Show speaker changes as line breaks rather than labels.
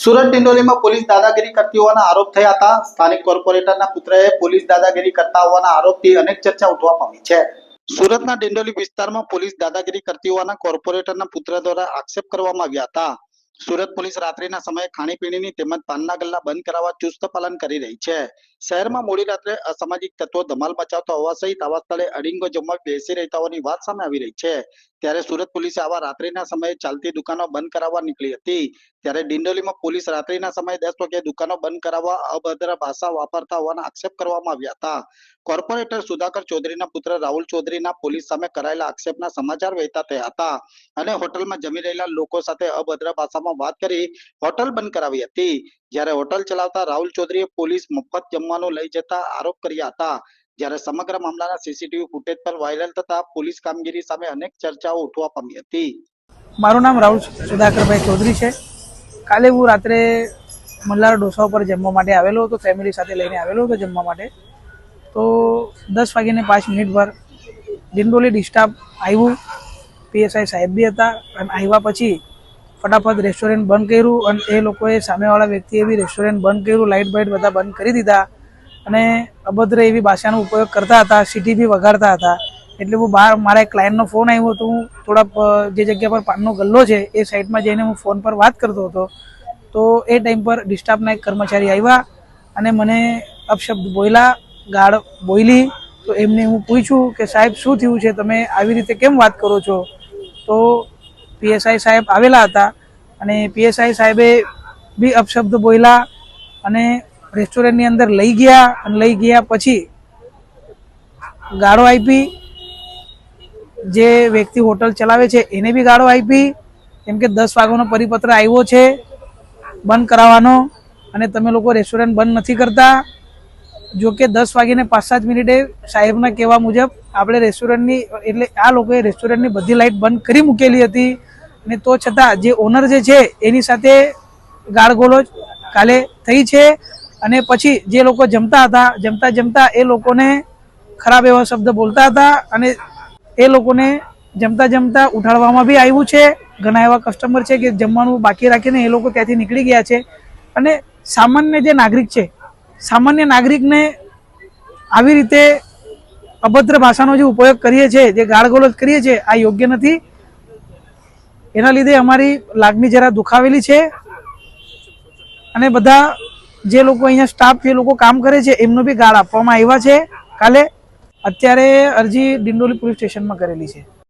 Surat ડિંડોલીમાં police દાદાગીરી કરતી હોવાના આરોપ થયા હતા. સ્થાનિક કોર્પોરેટરના પુત્રએ પોલીસ દાદાગીરી કરતા હોવાના આરોપથી અનેક ચર્ચા ઉઠવા પામી છે. સુરતના ડિંડોલી વિસ્તારમાં પોલીસ દાદાગીરી કરતી હોવાના કોર્પોરેટરના પુત્ર દ્વારા આક્ષેપ કરવામાં આવ્યા હતા. સુરત પોલીસ રાત્રિના સમયે ખાણીપીણીની તેમજ પાનના ગલ્લા બંધ કરાવવા ચુસ્ત પાલન કરી રહી છે. શહેરમાં મોડી રાત્રે અસામાજિક તત્વો ધમાલ મચાવતા હોવા સહિત આવા સ્થળે અડીંગો જમવા બેસી રહેતા હોવાની વાત સામે આવી રહી છે. ત્યારે સુરત પોલીસે આવા રાત્રિના સમયે ચાલતી દુકાનો બંધ કરાવવા નીકળી હતી. ત્યારે ડિંડોલીમાં પોલીસ રાત્રિના સમયે દસ વાગે દુકાનો બંધ કરાવવા અભદ્ર ભાષા વાપરતા હોવાના આક્ષેપ કરવામાં આવ્યા હતા. કોર્પોરેટર સુધાકર ચૌધરીના પુત્ર રાહુલ ચૌધરીના પોલીસ સામે કરાયેલા આક્ષેપના સમાચાર વહેતા થયા હતા અને હોટલમાં જમી રહેલા લોકો સાથે અભદ્ર ભાષામાં વાત કરી હોટલ બંધ કરાવી હતી. જ્યારે હોટલ ચલાવતા રાહુલ ચૌધરીએ પોલીસ મફત જમવાનું લઈ જતા આરોપ કર્યા હતા. જ્યારે સમગ્ર મામલાના સીસીટીવી ફૂટેજ પર વાયરલ થતા પોલીસ કામગીરી સામે અનેક ચર્ચાઓ ઉઠવા પામી હતી.
મારું નામ રાહુલ સુધાકરભાઈ ચૌધરી છે. કાલે હું રાત્રે મલ્હાર ડોસા ઉપર જમવા માટે આવેલો હતો ફેમિલી સાથે લઈને આવેલો હતો જમવા માટે. તો દસ વાગીને પાંચ મિનિટ પર ડિંડોલી ડિસ્ટાફ આવ્યું પીએસઆઈ સાહેબ બી હતા અને આવ્યા પછી ફટાફટ રેસ્ટોરન્ટ બંધ કર્યું અને એ લોકોએ સામેવાળા વ્યક્તિએ બી રેસ્ટોરન્ટ બંધ કર્યું લાઇટ બાઇટ બધા બંધ કરી દીધા. અને અભદ્ર એવી ભાષાનો ઉપયોગ કરતા હતા, સીટી બી વગાડતા હતા. એટલે હું બહાર, મારા એક ક્લાયન્ટનો ફોન આવ્યો હતો, હું થોડા જે જગ્યા પર પાનનો ગલ્લો છે, એ સાઈડમાં જઈને હું ફોન પર વાત કરતો હતો. તો એ ટાઈમ પર ડિસ્ટાફના એક કર્મચારી આવ્યા અને મને અપશબ્દ બોલ્યા, ગાળ બોલી તો એમને હું પૂછ્યું કે, સાહેબ, શું થયું છે? તમે આવી રીતે કેમ વાત કરો છો? તો પીએસઆઈ સાહેબ આવેલા હતા અને પીએસઆઈ સાહેબે બી અપશબ્દ બોલ્યા અને રેસ્ટોરન્ટની અંદર લઈ ગયા અને લઈ ગયા પછી ગાળો આપી. જે વ્યક્તિ હોટલ ચલાવે છે, એને બી ગાળો આપી. કેમ કે દસ વાગ્યાનો પરિપત્ર આવ્યો છે, બંધ કરાવવાનો. અને તમે લોકો રેસ્ટોરન્ટ બંધ નથી કરતા. જો કે દસ વાગીને પાંચ સાત મિનિટે સાહેબના કહેવા મુજબ આપણે રેસ્ટોરન્ટની એટલે આ લોકોએ રેસ્ટોરન્ટની બધી લાઇટ બંધ કરી મૂકેલી હતી. અને તો છતાં જે ઓનર જે છે, એની સાથે ગાળગોળો કાલે થઈ છે. અને પછી જે લોકો જમતા હતા, જમતા જમતા એ લોકોને ખરાબ એવા શબ્દ બોલતા હતા અને એ લોકોને જમતા જમતા ઉઠાડવામાં બી આવ્યું છે. ઘણા એવા કસ્ટમર છે કે જમવાનું બાકી રાખીને એ લોકો ત્યાંથી નીકળી ગયા છે. અને સામાન્ય જે નાગરિક છે, સામાન્ય નાગરિકને આવી રીતે અભદ્ર ભાષાનો જે ઉપયોગ કરીએ છીએ, જે ગાળગોલત કરીએ છીએ, આ યોગ્ય નથી. એના લીધે અમારી લાગણી જરા દુખાવેલી છે. અને બધા જે લોકો અહીંયા સ્ટાફ એ લોકો કામ કરે છે, એમનો બી ગાળ આપવામાં આવ્યા છે. કાલે અત્યારે અરજી ડિંડોલી પોલીસ સ્ટેશનમાં કરેલી છે.